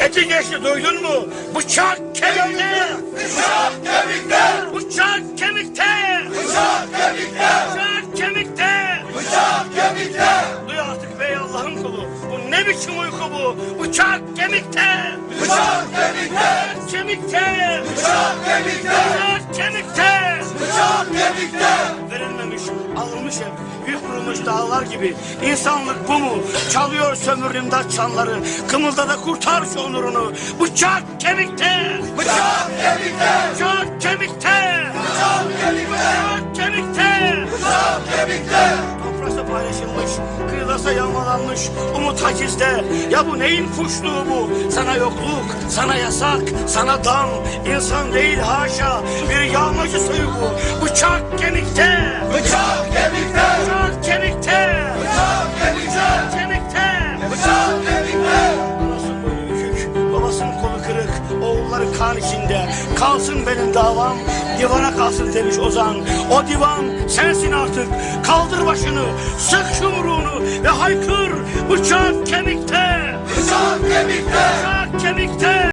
Eti geçti duydun mu? Bıçak kemikte. Bıçak kemikte, Bıçak kemikte. bıçak kemikte, Bıçak kemikte. bıçak kemikte. Duy artık bey Allah'ın kulu. Bu ne biçim uyku bu? Bıçak kemikte. Bıçak kemikte, Kemikte. bıçak kemikte, Bıçak kemikte. Verilmemiş, alınmış hep. Yük vurulmuş dağlar gibi. İnsanlık bu mu? Çalıyor sömürümde çanları. Kımılda da kurtar şu onurunu. Bıçak kemikte. Bıçak kemikte, Bıçak kemikte. bıçak kemikte, Bıçak kemikte. bıçak kemikte. Toprakta paylaşılmış, kıyılarsa yağmalanmış, umut hacizde. Ya bu neyin puşluğu bu? Sana yokluk, sana yasak, sana dam. İnsan değil haşa, bir yağmacı soyu bu. Bıçak kemikte, oğulları kan içinde. Kalsın benim davam, divana kalsın demiş Ozan. O divan sensin artık. Kaldır başını, sık yumruğunu ve haykır. Bıçak kemikte, Bıçak kemikte. bıçak kemikte.